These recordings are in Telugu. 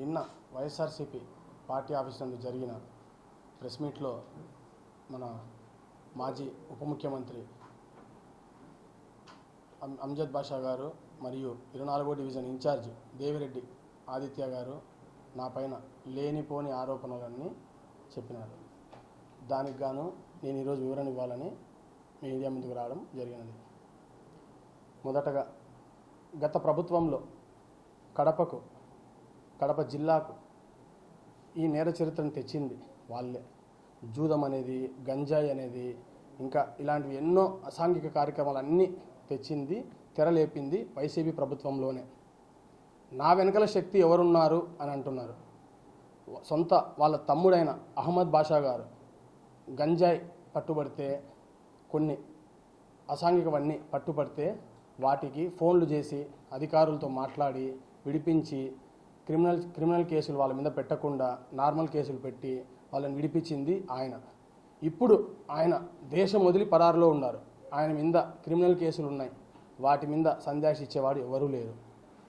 నిన్న వైఎస్ఆర్సీపీ పార్టీ ఆఫీస్ నందు జరిగిన ప్రెస్ మీట్లో మన మాజీ ఉప ముఖ్యమంత్రి అంజద్ బాషా గారు మరియు ఇరవై నాలుగో డివిజన్ ఇన్ఛార్జ్ దేవిరెడ్డి ఆదిత్య గారు నా పైన లేనిపోని ఆరోపణలన్నీ చెప్పినారు. దానికి గాను నేను ఈరోజు వివరణ ఇవ్వాలని మీడియా ముందుకు రావడం జరిగినది. మొదటగా గత ప్రభుత్వంలో కడపకు కడప జిల్లాకు ఈ నేర చరిత్రను తెచ్చింది వాళ్ళే. జూదం అనేది గంజాయి అనేది ఇంకా ఇలాంటివి ఎన్నో అసాంఘిక కార్యక్రమాలన్నీ తెచ్చింది తెరలేపింది వైసీపీ ప్రభుత్వంలోనే. నా వెనకల శక్తి ఎవరున్నారు అని అంటున్నారు. సొంత వాళ్ళ తమ్ముడైన అహ్మద్ బాషా గారు. గంజాయి పట్టుబడితే కొన్ని అసాంఘికవన్నీ పట్టుబడితే వాటికి ఫోన్లు చేసి అధికారులతో మాట్లాడి విడిపించి క్రిమినల్ క్రిమినల్ కేసులు వాళ్ళ మీద పెట్టకుండా నార్మల్ కేసులు పెట్టి వాళ్ళని విడిపించింది ఆయన. ఇప్పుడు ఆయన దేశం వదిలి పరారులో ఉన్నారు. ఆయన మీద క్రిమినల్ కేసులు ఉన్నాయి. వాటి మీద సందేశం ఇచ్చేవాడు ఎవరూ లేరు.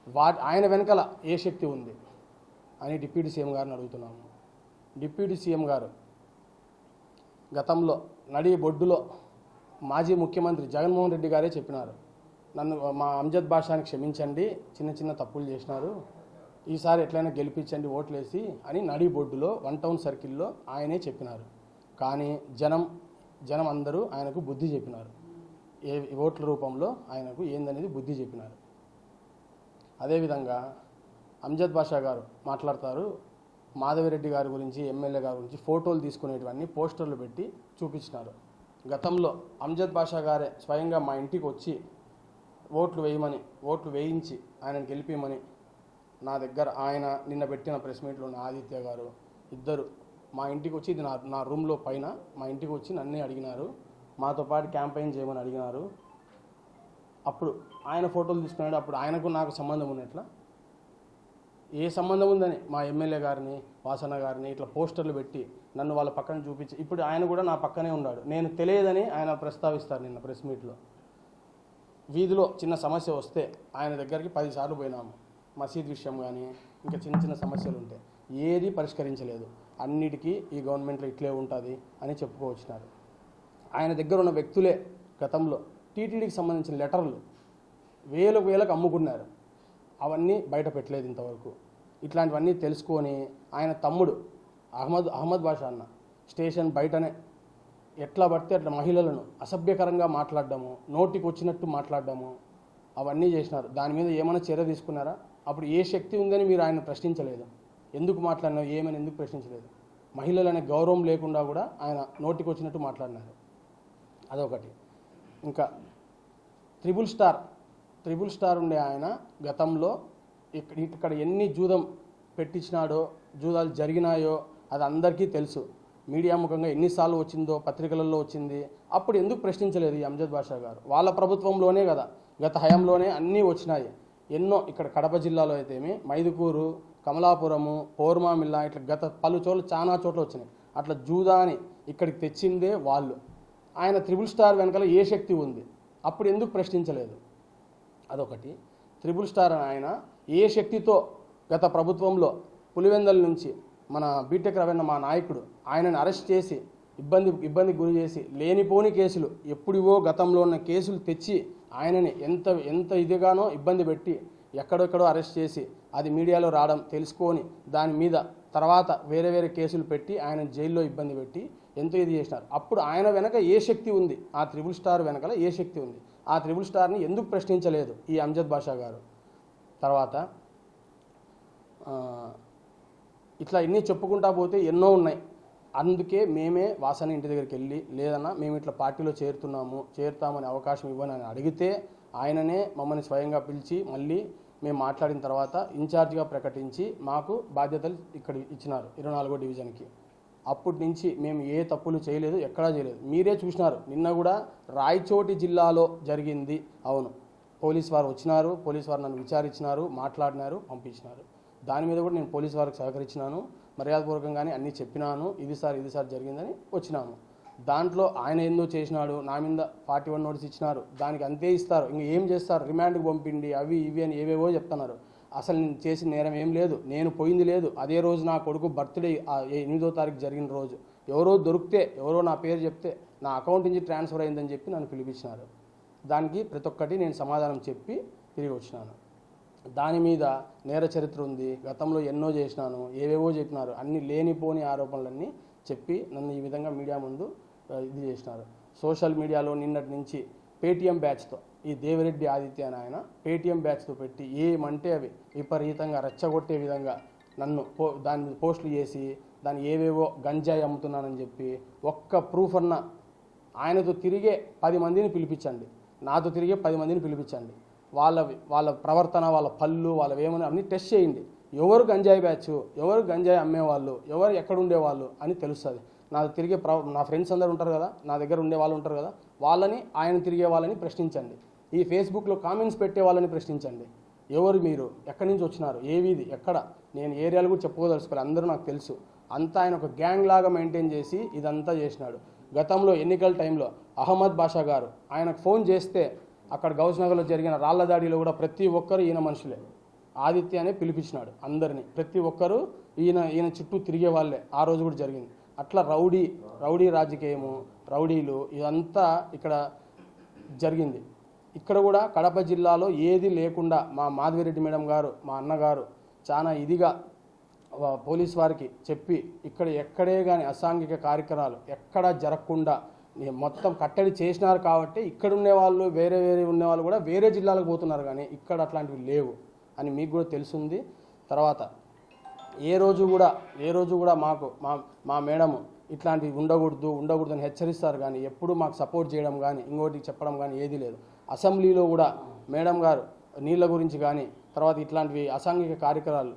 వాటి ఆయన వెనకల ఏ శక్తి ఉంది అని డిప్యూటీ సీఎం గారిని అడుగుతున్నాము. డిప్యూటీ సీఎం గారు గతంలో నడి బొడ్డులో మాజీ ముఖ్యమంత్రి జగన్మోహన్ రెడ్డి గారే చెప్పినారు. నన్ను మా అంజద్ భాషాని క్షమించండి చిన్న చిన్న తప్పులు చేసినారు. ఈసారి ఎట్లయినా గెలిపించండి ఓట్లేసి అని నడిబొడ్డులో వన్ టౌన్ సర్కిల్లో ఆయనే చెప్పినారు. కానీ జనం జనం అందరూ ఆయనకు బుద్ధి చెప్పినారు. ఏ ఓట్ల రూపంలో ఆయనకు ఏందనేది బుద్ధి చెప్పినారు. అదేవిధంగా అంజద్ బాషా గారు మాట్లాడతారు. మాధవిరెడ్డి గారి గురించి ఎమ్మెల్యే గారి గురించి ఫోటోలు తీసుకునేటివన్నీ పోస్టర్లు పెట్టి చూపించినారు. గతంలో అంజద్ బాషా గారే స్వయంగా మా ఇంటికి వచ్చి ఓట్లు వేయమని ఓట్లు వేయించి ఆయనను గెలిపిమని నా దగ్గర ఆయన నిన్న పెట్టిన ప్రెస్ మీట్లో ఉన్న ఆదిత్య గారు ఇద్దరు మా ఇంటికి వచ్చి ఇది నా నా రూమ్లో పైన మా ఇంటికి వచ్చి నన్నే అడిగినారు. మాతో పాటు క్యాంపెయిన్ చేయమని అడిగినారు. అప్పుడు ఆయన ఫోటోలు తీసుకున్నాడు. అప్పుడు ఆయనకు నాకు సంబంధం ఉన్నట్లా ఏ సంబంధం ఉందని మా ఎమ్మెల్యే గారిని వాసన గారిని ఇట్లా పోస్టర్లు పెట్టి నన్ను వాళ్ళ పక్కన చూపించి ఇప్పుడు ఆయన కూడా నా పక్కనే ఉన్నాడు. నేను తెలియదని ఆయన ప్రస్తావిస్తారు నిన్న ప్రెస్ మీట్లో. వీధిలో చిన్న సమస్య వస్తే ఆయన దగ్గరికి పదిసార్లు పోయినాము. మసీద్ విషయం కానీ ఇంకా చిన్న చిన్న సమస్యలు ఉంటాయి ఏది పరిష్కరించలేదు. అన్నిటికీ ఈ గవర్నమెంట్లో ఇట్లే ఉంటుంది అని చెప్పుకోవచ్చినారు. ఆయన దగ్గర ఉన్న వ్యక్తులే గతంలో టీటీడీకి సంబంధించిన లెటర్లు వేలకు వేలకు అమ్ముకున్నారు. అవన్నీ బయట పెట్టలేదు ఇంతవరకు. ఇట్లాంటివన్నీ తెలుసుకొని ఆయన తమ్ముడు అహ్మద్ అహ్మద్ బాషా అన్న స్టేషన్ బయటనే ఎట్లా పడితే అట్లా మహిళలను అసభ్యకరంగా మాట్లాడడము నోటికి వచ్చినట్టు మాట్లాడడము అవన్నీ చేసినారు. దాని మీద ఏమైనా చర్య తీసుకున్నారా? అప్పుడు ఏ శక్తి ఉందని మీరు ఆయన ప్రశ్నించలేదు. ఎందుకు మాట్లాడినావు? ఏమని ఎందుకు ప్రశ్నించలేదు? మహిళలనే గౌరవం లేకుండా కూడా ఆయన నోటికి వచ్చినట్టు మాట్లాడినారు. అదొకటి. ఇంకా త్రిబుల్ స్టార్ త్రిబుల్ స్టార్ ఉండే ఆయన గతంలో ఇక్కడ ఇక్కడ ఎన్ని జూదం పెట్టించినాడో జూదాలు జరిగినాయో అది అందరికీ తెలుసు. మీడియా ముఖంగా ఎన్నిసార్లు వచ్చిందో పత్రికలలో వచ్చింది. అప్పుడు ఎందుకు ప్రశ్నించలేదు ఈ అంజద్ బాషా గారు? వాళ్ళ ప్రభుత్వంలోనే కదా గత హయాంలోనే అన్నీ వచ్చినాయి. ఎన్నో ఇక్కడ కడప జిల్లాలో అయితేమి మైదుకూరు కమలాపురము పౌర్మామిల్లా ఇట్లా గత పలు చోట్ల చాలా చోట్ల వచ్చినాయి. అట్లా జూదాని ఇక్కడికి తెచ్చిందే వాళ్ళు. ఆయన త్రిబుల్ స్టార్ వెనకాల ఏ శక్తి ఉంది? అప్పుడు ఎందుకు ప్రశ్నించలేదు? అదొకటి. త్రిబుల్ స్టార్ ఆయన ఏ శక్తితో గత ప్రభుత్వంలో పులివెందల నుంచి మన బీటెక్ రవీణ మా నాయకుడు ఆయనను అరెస్ట్ చేసి ఇబ్బంది ఇబ్బంది గురి చేసి లేనిపోని కేసులు ఎప్పుడివో గతంలో ఉన్న కేసులు తెచ్చి ఆయనని ఎంత ఎంత ఇదిగానో ఇబ్బంది పెట్టి ఎక్కడెక్కడో అరెస్ట్ చేసి అది మీడియాలో రావడం తెలుసుకొని దాని మీద తర్వాత వేరే వేరే కేసులు పెట్టి ఆయన జైల్లో ఇబ్బంది పెట్టి ఎంతో ఇది చేసినారు. అప్పుడు ఆయన వెనక ఏ శక్తి ఉంది? ఆ త్రిబుల్ స్టార్ వెనకాల ఏ శక్తి ఉంది? ఆ త్రిబుల్ స్టార్ని ఎందుకు ప్రశ్నించలేదు ఈ అంజద్ బాషా గారు? తర్వాత ఇట్లా ఇన్ని చెప్పుకుంటా పోతే ఎన్నో ఉన్నాయి. అందుకే మేమే వాసన ఇంటి దగ్గరికి వెళ్ళి లేదన్నా మేము ఇట్లా పార్టీలో చేరుతున్నాము చేరుతామని అవకాశం ఇవ్వని అని అడిగితే ఆయననే మమ్మల్ని స్వయంగా పిలిచి మళ్ళీ మేము మాట్లాడిన తర్వాత ఇన్ఛార్జ్గా ప్రకటించి మాకు బాధ్యతలు ఇక్కడ ఇచ్చినారు ఇరవై నాలుగో డివిజన్కి. అప్పటి నుంచి మేము ఏ తప్పులు చేయలేదు ఎక్కడా చేయలేదు. మీరే చూసినారు. నిన్న కూడా రాయచోటి జిల్లాలో జరిగింది. అవును. పోలీస్ వారు వచ్చినారు పోలీస్ వారు నన్ను విచారించినారు మాట్లాడినారు పంపించినారు. దాని మీద కూడా నేను పోలీస్ వారికి సహకరించినాను. మర్యాదపూర్వకంగానే అన్నీ చెప్పినాను ఇది సార్ ఇది సార్ జరిగిందని వచ్చినాము. దాంట్లో ఆయన ఏందో చేసినాడు నా మీద ఫార్టీ వన్ నోటీస్ ఇచ్చినారు దానికి అంతే ఇస్తారు ఇంక ఏం చేస్తారు రిమాండ్కి పంపిండి అవి ఇవి అని ఏవేవో చెప్తున్నారు. అసలు నేను చేసిన నేరం ఏం లేదు నేను పోయింది లేదు అదే రోజు నా కొడుకు బర్త్డే ఎనిమిదో తారీఖు జరిగిన రోజు. ఎవరో దొరికితే ఎవరో నా పేరు చెప్తే నా అకౌంట్ నుంచి ట్రాన్స్ఫర్ అయిందని చెప్పి నన్ను పిలిపించినారు. దానికి ప్రతి ఒక్కటి నేను సమాధానం చెప్పి తిరిగి వచ్చినాను. దాని మీద నేర చరిత్ర ఉంది. గతంలో ఎన్నో చేసినాను ఏవేవో చెప్పినారు. అన్ని లేనిపోని ఆరోపణలన్నీ చెప్పి నన్ను ఈ విధంగా మీడియా ముందు ఇది చేసినారు. సోషల్ మీడియాలో నిన్నటి నుంచి పేటీఎం బ్యాచ్తో ఈ దేవిరెడ్డి ఆదిత్య అని ఆయన పేటీఎం బ్యాచ్తో పెట్టి ఏమంటే అవి విపరీతంగా రెచ్చగొట్టే విధంగా నన్ను పో దాని మీద పోస్టులు చేసి దాన్ని ఏవేవో గంజాయి అమ్ముతున్నానని చెప్పి ఒక్క ప్రూఫ్ అన్న ఆయనతో తిరిగే పది మందిని పిలిపించండి. నాతో తిరిగే పది మందిని పిలిపించండి. వాళ్ళ వాళ్ళ ప్రవర్తన వాళ్ళ పళ్ళు వాళ్ళ ఏమని అన్ని టెస్ట్ చేయండి. ఎవరు గంజాయి బ్యాచ్ ఎవరు గంజాయి అమ్మేవాళ్ళు ఎవరు ఎక్కడ ఉండేవాళ్ళు అని తెలుస్తుంది. నా తిరిగే ప్ర నా ఫ్రెండ్స్ అందరు ఉంటారు కదా నా దగ్గర ఉండే వాళ్ళు ఉంటారు కదా వాళ్ళని ఆయన తిరిగే వాళ్ళని ప్రశ్నించండి. ఈ ఫేస్బుక్లో కామెంట్స్ పెట్టే వాళ్ళని ప్రశ్నించండి. ఎవరు మీరు? ఎక్కడి నుంచి వచ్చినారు? ఏ వీధి? ఎక్కడ? నేను ఏరియాలు కూడా చెప్పుకోదలుచుకోవాలి అందరూ నాకు తెలుసు. అంతా ఆయన ఒక గ్యాంగ్ లాగా మెయింటైన్ చేసి ఇదంతా చేసినాడు. గతంలో ఎన్నికల టైంలో అహ్మద్ బాషా గారు ఆయనకు ఫోన్ చేస్తే అక్కడ గౌస్నగర్లో జరిగిన రాళ్ళ దాడిలో కూడా ప్రతి ఒక్కరు ఈయన మనుషులే. ఆదిత్య అనే పిలిపించినాడు అందరినీ. ప్రతి ఒక్కరు ఈయన ఈయన చుట్టూ తిరిగే వాళ్ళే. ఆ రోజు కూడా జరిగింది. అట్లా రౌడీ రౌడీ రాజకీయము రౌడీలు ఇదంతా ఇక్కడ జరిగింది. ఇక్కడ కూడా కడప జిల్లాలో ఏది లేకుండా మా మాధవిరెడ్డి మేడం గారు మా అన్నగారు చాలా ఇదిగా పోలీస్ వారికి చెప్పి ఇక్కడ ఎక్కడే కానీ అసాంఘిక కార్యక్రమాలు ఎక్కడా జరగకుండా మొత్తం కట్టడి చేసినారు కాబట్టి ఇక్కడ ఉండే వాళ్ళు వేరే వేరే ఉండే వాళ్ళు కూడా వేరే జిల్లాలకు పోతున్నారు కానీ ఇక్కడ అట్లాంటివి లేవు అని మీకు కూడా తెలుసుంది. తర్వాత ఏ రోజు కూడా ఏ రోజు కూడా మాకు మా మా మేడము ఇట్లాంటివి ఉండకూడదు ఉండకూడదు అని హెచ్చరిస్తారు కానీ ఎప్పుడు మాకు సపోర్ట్ చేయడం కానీ ఇంకోటి చెప్పడం కానీ ఏది లేదు. అసెంబ్లీలో కూడా మేడం గారు నీళ్ళ గురించి కానీ తర్వాత ఇట్లాంటివి అసాంఘిక కార్యక్రమాలు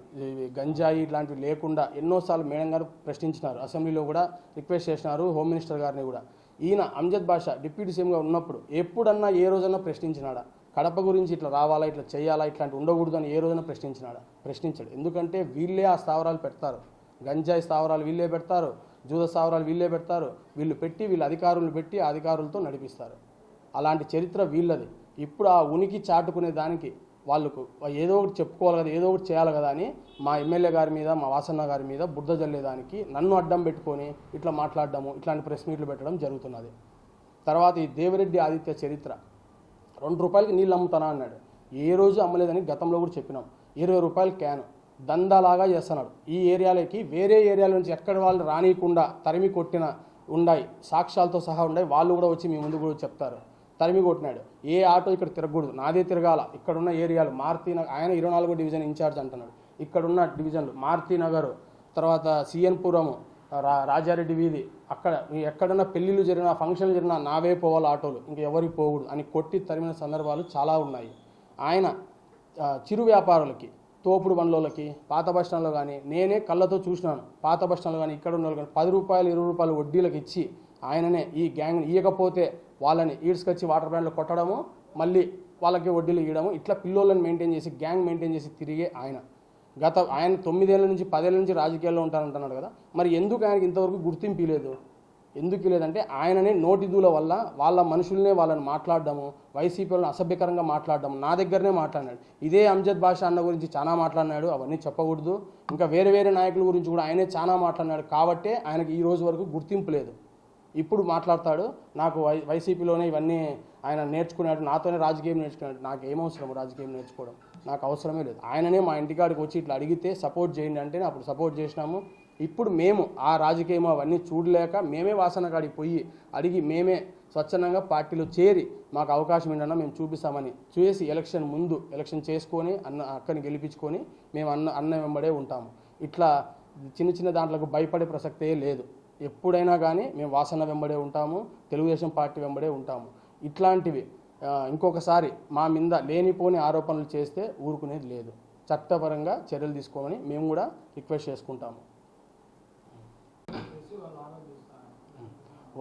గంజాయి ఇట్లాంటివి లేకుండా ఎన్నోసార్లు మేడం గారు ప్రశ్నించినారు. అసెంబ్లీలో కూడా రిక్వెస్ట్ చేసినారు హోమ్ మినిస్టర్ గారిని కూడా. ఈయన అంజద్ బాషా డిప్యూటీ సీఎంగా ఉన్నప్పుడు ఎప్పుడన్నా ఏ రోజన్నా ప్రశ్నించినాడా? కడప గురించి ఇట్లా రావాలా ఇట్లా చేయాలా ఇట్లాంటి ఉండకూడదు అని ఏ రోజున ప్రశ్నించినాడా? ప్రశ్నించాడు. ఎందుకంటే వీళ్ళే ఆ స్థావరాలు పెడతారు. గంజాయి స్థావరాలు వీళ్ళే పెడతారు జూద స్థావరాలు వీళ్ళే పెడతారు. వీళ్ళు పెట్టి వీళ్ళ అధికారులు పెట్టి అధికారులతో నడిపిస్తారు. అలాంటి చరిత్ర వీళ్ళది. ఇప్పుడు ఆ ఉనికి చాటుకునే దానికి వాళ్ళకు ఏదో ఒకటి చెప్పుకోవాలి కదా ఏదో ఒకటి చేయాలి కదా అని మా ఎమ్మెల్యే గారి మీద మా వాసన్న గారి మీద బుద్ధ జల్లేదానికి నన్ను అడ్డం పెట్టుకొని ఇట్లా మాట్లాడడము ఇట్లాంటి ప్రెస్ మీట్లు పెట్టడం జరుగుతున్నది. తర్వాత ఈ దేవిరెడ్డి ఆదిత్య చరిత్ర. రెండు రూపాయలకి నీళ్ళు అమ్ముతానా అన్నాడు. ఏ రోజు అమ్మలేదని గతంలో కూడా చెప్పినాం. ఇరవై రూపాయలు క్యాన్. దందాలాగా చేస్తున్నాడు. ఈ ఏరియాలకి వేరే ఏరియాల నుంచి ఎక్కడ వాళ్ళు రానియకుండా తరిమి కొట్టిన ఉన్నాయి సాక్ష్యాలతో సహా ఉన్నాయి వాళ్ళు కూడా వచ్చి మీ ముందు కూడా చెప్తారు. తరిమి కొట్టినాడు. ఏ ఆటో ఇక్కడ తిరగకూడదు. నాదే తిరగాల. ఇక్కడున్న ఏరియాలు మారుతి నగర్ ఆయన ఇరవై నాలుగో డివిజన్ ఇన్ఛార్జ్ అంటున్నాడు. ఇక్కడ ఉన్న డివిజన్లు మారుతి నగర్ తర్వాత సిఎన్పురము రా రాజారెడ్డి వీధి అక్కడ ఎక్కడన్నా పెళ్ళిళ్ళు జరిగినా ఫంక్షన్లు జరిగినా నావే పోవాలి ఆటోలు. ఇంకా ఎవరికి పోకూడదు. అని కొట్టి తరిమిన సందర్భాలు చాలా ఉన్నాయి. ఆయన చిరు వ్యాపారులకి తోపుడు బండ్లకి పాత బస్ స్టాండ్లో కానీ నేనే కళ్ళతో చూసినాను. పాత బస్ స్టాండ్లో కానీ ఇక్కడ ఉన్న వాళ్ళు కానీ పది రూపాయలు ఇరవై రూపాయలు వడ్డీలకు ఇచ్చి ఆయననే ఈ గ్యాంగ్ ఇవ్వకపోతే వాళ్ళని ఈడ్చుకొచ్చి వాటర్ బ్యాండ్లో కొట్టడము మళ్ళీ వాళ్ళకి వడ్డీలు ఇవ్వడము ఇట్లా పిల్లోళ్ళని మెయింటైన్ చేసి గ్యాంగ్ మెయింటైన్ చేసి తిరిగే ఆయన. గత ఆయన తొమ్మిదేళ్ళ నుంచి పదేళ్ళ నుంచి రాజకీయాల్లో ఉంటానంటున్నాడు కదా. మరి ఎందుకు ఆయనకి ఇంతవరకు గుర్తింపు లేదు? ఎందుకు లేదంటే ఆయననే నోటిదూల వల్ల వాళ్ళ మనుషుల్నే వాళ్ళని మాట్లాడడము వైసీపీ వాళ్ళని అసభ్యకరంగా మాట్లాడడం నా దగ్గరనే మాట్లాడినాడు. ఇదే అంజద్ బాషా అన్న గురించి చాలా మాట్లాడినాడు అవన్నీ చెప్పకూడదు. ఇంకా వేరే వేరే నాయకుల గురించి కూడా ఆయనే చాలా మాట్లాడినాడు. కాబట్టే ఆయనకి ఈ రోజు వరకు గుర్తింపు లేదు. ఇప్పుడు మాట్లాడతాడు. నాకు వై వైసీపీలోనే ఇవన్నీ ఆయన నేర్చుకున్నాడు నాతోనే రాజకీయం నేర్చుకున్నాడు. నాకు ఏమవసరం రాజకీయం నేర్చుకోవడం? నాకు అవసరమే లేదు. ఆయననే మా ఇంటికాడికి వచ్చి ఇట్లా అడిగితే సపోర్ట్ చేయండి అంటే అప్పుడు సపోర్ట్ చేసినాము. ఇప్పుడు మేము ఆ రాజకీయం అవన్నీ చూడలేక మేమే వాసన కాడికి పోయి అడిగి మేమే స్వచ్ఛందంగా పార్టీలో చేరి మాకు అవకాశం ఏంటన్నా మేము చూపిస్తామని చూసి ఎలక్షన్ ముందు ఎలక్షన్ చేసుకొని అన్న అక్కని గెలిపించుకొని మేము అన్న అన్న వెంబడే ఉంటాము. ఇట్లా చిన్న చిన్న దాంట్లకు భయపడే ప్రసక్తే లేదు. ఎప్పుడైనా కానీ మేము వాసన వెంబడే ఉంటాము తెలుగుదేశం పార్టీ వెంబడే ఉంటాము. ఇట్లాంటివి ఇంకొకసారి మా మీద లేనిపోని ఆరోపణలు చేస్తే ఊరుకునేది లేదు. చట్టపరంగా చర్యలు తీసుకోమని మేము కూడా రిక్వెస్ట్ చేసుకుంటాము.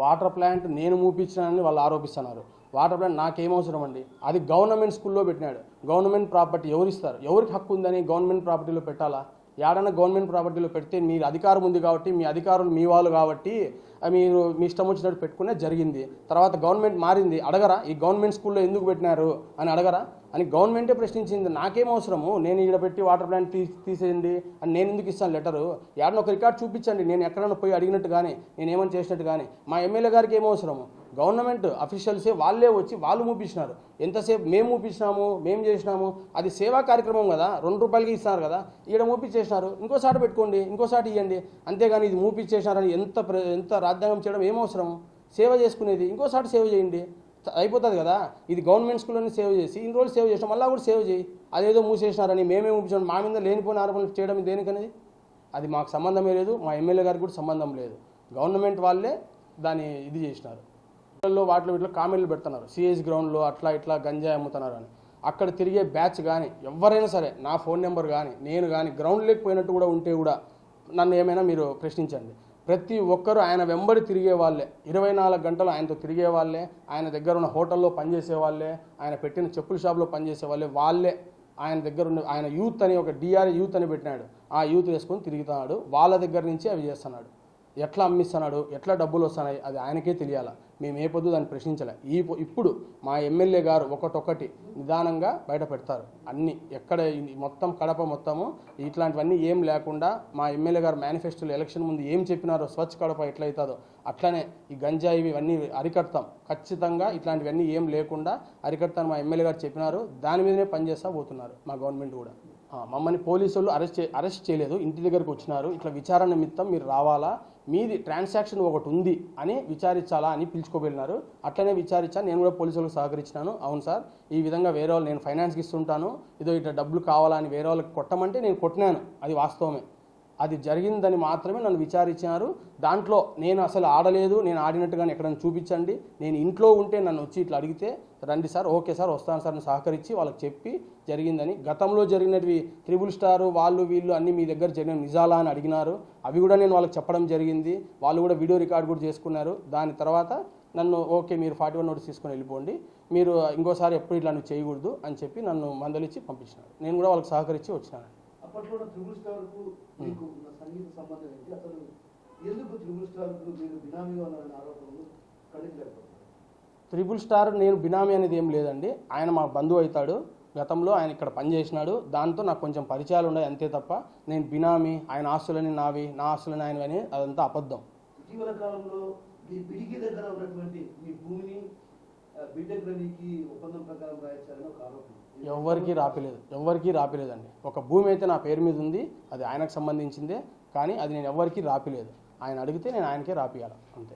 వాటర్ ప్లాంట్ నేను మూపించానని వాళ్ళు ఆరోపిస్తున్నారు. వాటర్ ప్లాంట్ నాకేమవసరం అండి అది గవర్నమెంట్ స్కూల్లో పెట్టినాడు. గవర్నమెంట్ ప్రాపర్టీ ఎవరు ఇస్తారు ఎవరికి హక్కు ఉందని గవర్నమెంట్ ప్రాపర్టీలో పెట్టాలా? ఏడైనా గవర్నమెంట్ ప్రాపర్టీలో పెడితే మీరు అధికారం ఉంది కాబట్టి మీ అధికారులు మీ వాళ్ళు కాబట్టి మీరు మీ ఇష్టం వచ్చినట్టు పెట్టుకునే జరిగింది. తర్వాత గవర్నమెంట్ మారింది. అడగరా? ఈ గవర్నమెంట్ స్కూల్లో ఎందుకు పెట్టినారు? అని అడగరా? అని గవర్నమెంటే ప్రశ్నించింది. నాకేం అవసరము? నేను ఈడ పెట్టి వాటర్ ప్లాంట్ తీ తీసేయండి. అని నేను ఎందుకు ఇస్తాను లెటరు? యాడన ఒక రికార్డ్ చూపించండి. నేను ఎక్కడైనా పోయి అడిగినట్టు కానీ నేను ఏమైనా చేసినట్టు కానీ మా ఎమ్మెల్యే గారికి ఏం అవసరము? గవర్నమెంట్ అఫీషియల్సే వాళ్ళే వచ్చి వాళ్ళు మూపించినారు ఎంతసేపు మేము మూపించినాము మేము చేసినాము అది సేవా కార్యక్రమం కదా రెండు రూపాయలకి ఇస్తున్నారు కదా ఈడ మూపించేసినారు ఇంకోసారి పెట్టుకోండి ఇంకోసారి ఇవ్వండి అంతేగాని ఇది మూపించేసినారని ఎంత ప్ర- ఎంత రాజ్యాంగం చేయడం ఏమవసరం సేవ చేసుకునేది ఇంకోసారి సేవ చేయండి. అయిపోతుంది కదా? ఇది గవర్నమెంట్ స్కూల్లోనే సేవ్ చేసి ఇన్ని రోజులు సేవ్ చేసినాం మళ్ళీ కూడా సేవ్ చేయి. అదేదో మూసేసినారని మేమే మూపించాం మా మీద లేనిపోయిన ఆరోపణలు చేయడం దేనికనేది? అది మాకు సంబంధమే లేదు మా ఎమ్మెల్యే గారికి కూడా సంబంధం లేదు. గవర్నమెంట్ వాళ్ళే దాన్ని ఇది చేసినారు. లో వాటిలో వీటిలో కామెంట్లు పెడుతున్నారు. సిఎస్ గ్రౌండ్లో అట్లా ఇట్లా గంజాయి అమ్ముతున్నారు అని అక్కడ తిరిగే బ్యాచ్ కానీ ఎవరైనా సరే నా ఫోన్ నెంబర్ కానీ నేను కానీ గ్రౌండ్ లేకపోయినట్టు కూడా ఉంటే కూడా నన్ను ఏమైనా మీరు ప్రశ్నించండి. ప్రతి ఒక్కరూ ఆయన వెంబడి తిరిగే వాళ్ళే. ఇరవై నాలుగు గంటలు ఆయనతో తిరిగే వాళ్ళే. ఆయన దగ్గర ఉన్న హోటల్లో పనిచేసే వాళ్ళే. ఆయన పెట్టిన చెప్పుల షాప్లో పనిచేసే వాళ్ళే. వాళ్ళే ఆయన దగ్గర ఉన్న ఆయన యూత్ అని ఒక డిఆర్ యూత్ అని పెట్టినాడు. ఆ యూత్ వేసుకొని తిరుగుతున్నాడు. వాళ్ళ దగ్గర నుంచి అవి చేస్తున్నాడు. ఎట్లా అమ్మిస్తున్నాడు ఎట్లా డబ్బులు వస్తున్నాయి అది ఆయనకే తెలియాలా? మేము ఏ పొద్దు దాన్ని ప్రశ్నించలే. ఈ ఇప్పుడు మా ఎమ్మెల్యే గారు ఒకటొకటి నిదానంగా బయట పెడతారు. అన్ని ఎక్కడ మొత్తం కడప మొత్తము ఇట్లాంటివన్నీ ఏం లేకుండా మా ఎమ్మెల్యే గారు మేనిఫెస్టోలో ఎలక్షన్ ముందు ఏం చెప్పినారో స్వచ్ఛ కడప ఎట్లయితుందో అట్లనే ఈ గంజాయి ఇవన్నీ అరికడతాం. ఖచ్చితంగా ఇట్లాంటివన్నీ ఏం లేకుండా అరికడతాను మా ఎమ్మెల్యే గారు చెప్పినారు. దాని మీదనే పనిచేస్తా పోతున్నారు మా గవర్నమెంట్ కూడా. మమ్మల్ని పోలీసు వాళ్ళు అరెస్ట్ చే అరెస్ట్ చేయలేదు. ఇంటి దగ్గరకు వచ్చినారు. ఇట్లా విచారణ నిమిత్తం మీరు రావాలా? మీది ట్రాన్సాక్షన్ ఒకటి ఉంది అని విచారించాలా అని పిలుచుకోబెళ్ళినారు. అట్లనే విచారించా నేను కూడా పోలీసులకు సహకరించినాను. అవును సార్ ఈ విధంగా వేరే వాళ్ళు నేను ఫైనాన్స్కి ఇస్తుంటాను. ఇదో ఇట్లా డబ్బులు కావాలని వేరే వాళ్ళకి కొట్టమంటే నేను కొట్టినాను. అది వాస్తవమే. అది జరిగిందని మాత్రమే నన్ను విచారించారు దాంట్లో నేను అసలు ఆడలేదు నేను ఆడినట్టుగానే ఎక్కడైనా చూపించండి. నేను ఇంట్లో ఉంటే నన్ను వచ్చి ఇట్లా అడిగితే రండి సార్ ఓకే సార్ వస్తాను సార్ సహకరించి వాళ్ళకి చెప్పి జరిగిందని గతంలో జరిగినవి త్రిబుల్ స్టార్ వాళ్ళు వీళ్ళు అన్నీ మీ దగ్గర జరిగిన నిజాలా అని అడిగినారు. అవి కూడా నేను వాళ్ళకి చెప్పడం జరిగింది. వాళ్ళు కూడా వీడియో రికార్డ్ కూడా చేసుకున్నారు. దాని తర్వాత నన్ను ఓకే మీరు ఫార్టీ వన్ నోటీస్ తీసుకొని వెళ్ళిపోండి. మీరు ఇంకోసారి ఎప్పుడు ఇట్లా నువ్వు చేయకూడదు అని చెప్పి నన్ను మందలిచ్చి పంపించినారు. నేను కూడా వాళ్ళకి సహకరించి వచ్చినాను. అప్పట్లో త్రిబుల్ స్టార్కు మీకు సన్నిహిత సంబంధం ఏంటి? అసలు ఎందుకు త్రిబుల్ స్టార్కు మీరు బినామీగా ఉన్నారనే ఆరోపణలు ఖండించలేకపోతున్నారు త్రిబుల్ స్టార్ నేను బినామీ అనేది ఏం లేదండి. ఆయన మా బంధువు అవుతాడు. గతంలో ఆయన ఇక్కడ పనిచేసినాడు. దాంతో నాకు కొంచెం పరిచయాలు ఉన్నాయి అంతే తప్ప నేను బినామీ ఆయన ఆస్తులని నావి నా ఆస్తులని ఆయనవి అని అదంతా అబద్ధం. ఇటీవల కాలంలో మీ బిడికి దగ్గర ఉన్నటువంటి మీ భూమిని రవికి ఒప్పందం ప్రకారం రాయించాలని ఒక ఆరోపణ. ఎవ్వరికీ రాపిలేదు. ఎవ్వరికీ రాపిలేదండి. ఒక భూమి అయితే నా పేరు మీద ఉంది అది ఆయనకు సంబంధించిందే కానీ అది నేను ఎవ్వరికీ రాపిలేదు. ఆయన అడిగితే నేను ఆయనకే రాపియాలి అంతే.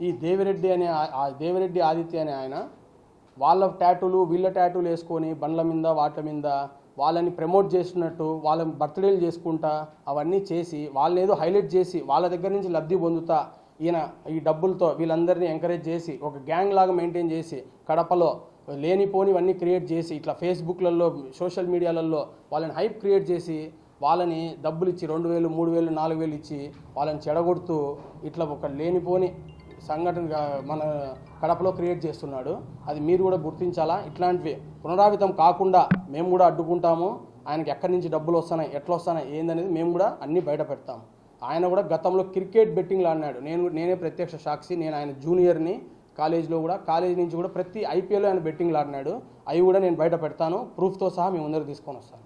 ఈ దేవిరెడ్డి అనే ఆ- దేవిరెడ్డి ఆదిత్య అనే ఆయన వాళ్ళ ట్యాటూలు వీళ్ళ ట్యాటూలు వేసుకొని బండ్ల మీద వాటి మీద వాళ్ళని ప్రమోట్ చేస్తున్నట్టు వాళ్ళ బర్త్డేలు చేసుకుంటా అవన్నీ చేసి వాళ్ళని ఏదో హైలైట్ చేసి వాళ్ళ దగ్గర నుంచి లబ్ధి పొందుతా ఈయన ఈ డబ్బులతో వీళ్ళందరినీ ఎంకరేజ్ చేసి ఒక గ్యాంగ్ లాగా మెయింటైన్ చేసి కడపలో లేనిపోనివన్నీ క్రియేట్ చేసి ఇట్లా ఫేస్బుక్లలో సోషల్ మీడియాలలో వాళ్ళని హైప్ క్రియేట్ చేసి వాళ్ళని డబ్బులు ఇచ్చి రెండు వేలు మూడు వేలు నాలుగు వేలు ఇచ్చి వాళ్ళని చెడగొడుతూ ఇట్లా ఒక లేనిపోని సంఘటన మన కడపలో క్రియేట్ చేస్తున్నాడు. అది మీరు కూడా గుర్తించాలా? ఇట్లాంటివి పునరావితం కాకుండా మేము కూడా అడ్డుకుంటాము. ఆయనకి ఎక్కడి నుంచి డబ్బులు వస్తున్నాయి ఎట్లా వస్తున్నాయి ఏందనేది మేము కూడా అన్నీ బయట పెడతాము. ఆయన కూడా గతంలో క్రికెట్ బెట్టింగ్లు ఆడినాడు. నేను నేనే ప్రత్యక్ష సాక్షి. నేను ఆయన జూనియర్ని కాలేజీలో కూడా కాలేజీ నుంచి కూడా ప్రతి ఐపీఎల్లో ఆయన బెట్టింగ్లు ఆడినాడు. అవి కూడా నేను బయట పెడతాను. ప్రూఫ్తో సహా మీ ముందర తీసుకొని వస్తాను.